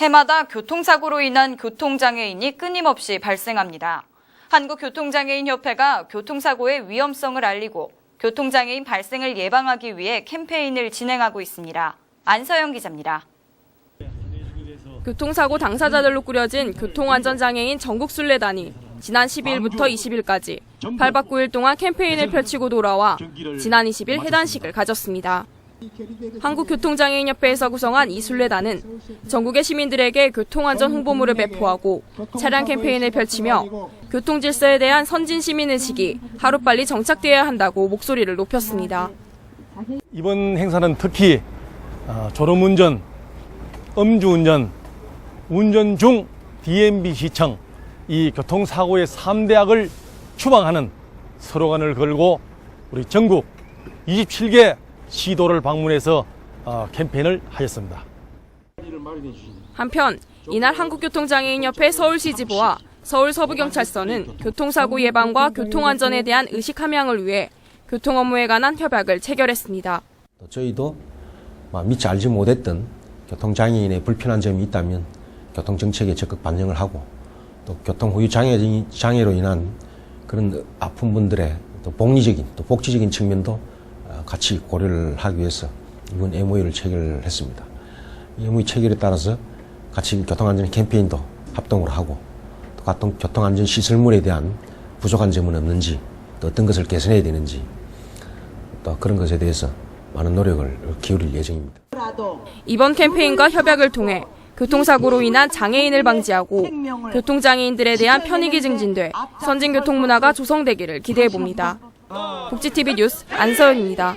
해마다 교통사고로 인한 교통장애인이 끊임없이 발생합니다. 한국교통장애인협회가 교통사고의 위험성을 알리고 교통장애인 발생을 예방하기 위해 캠페인을 진행하고 있습니다. 안서영 기자입니다. 교통사고 당사자들로 꾸려진 교통안전장애인 전국순례단이 지난 12일부터 20일까지 8박 9일 동안 캠페인을 펼치고 돌아와 지난 20일 해단식을 가졌습니다. 한국교통장애인협회에서 구성한 이 순례단은 전국의 시민들에게 교통안전 홍보물을 배포하고 차량 캠페인을 펼치며 교통질서에 대한 선진 시민의식이 하루빨리 정착돼야 한다고 목소리를 높였습니다. 이번 행사는 특히 어, 졸음운전, 음주운전, 운전 중 DMB 시청 이 교통사고의 3대 악을 추방하는 스로건을 걸고 우리 전국 27개 시도를 방문해서 어, 캠페인을 하였습니다. 한편 이날 한국교통장애인협회 서울시 지부와 서울 서부경찰서는 교통사고 예방과 교통안전에 대한 의식 함양을 위해 교통 업무에 관한 협약을 체결했습니다. 또 저희도 막 미처 알지 못했던 교통장애인의 불편한 점이 있다면 교통정책에 적극 반영을 하고 또 교통후유 장애, 장애로 인한 그런 아픈 분들의 또 복리적인 또 복지적인 측면도 어, 같이 고려를 하기 위해서 이번 MOU를 체결했습니다. 이 MOU 체결에 따라서 같이 교통안전 캠페인도 합동으로 하고 또 교통, 교통안전 시설물에 대한 부족한 점은 없는지 또 어떤 것을 개선해야 되는지 또 그런 것에 대해서 많은 노력을 기울일 예정입니다. 이번 캠페인과 협약을 통해 교통사고로 인한 장애인을 방지하고 교통장애인들에 대한 편익이 증진돼 선진교통 문화가 조성되기를 기대해 봅니다. 복지TV 뉴스 안서연입니다.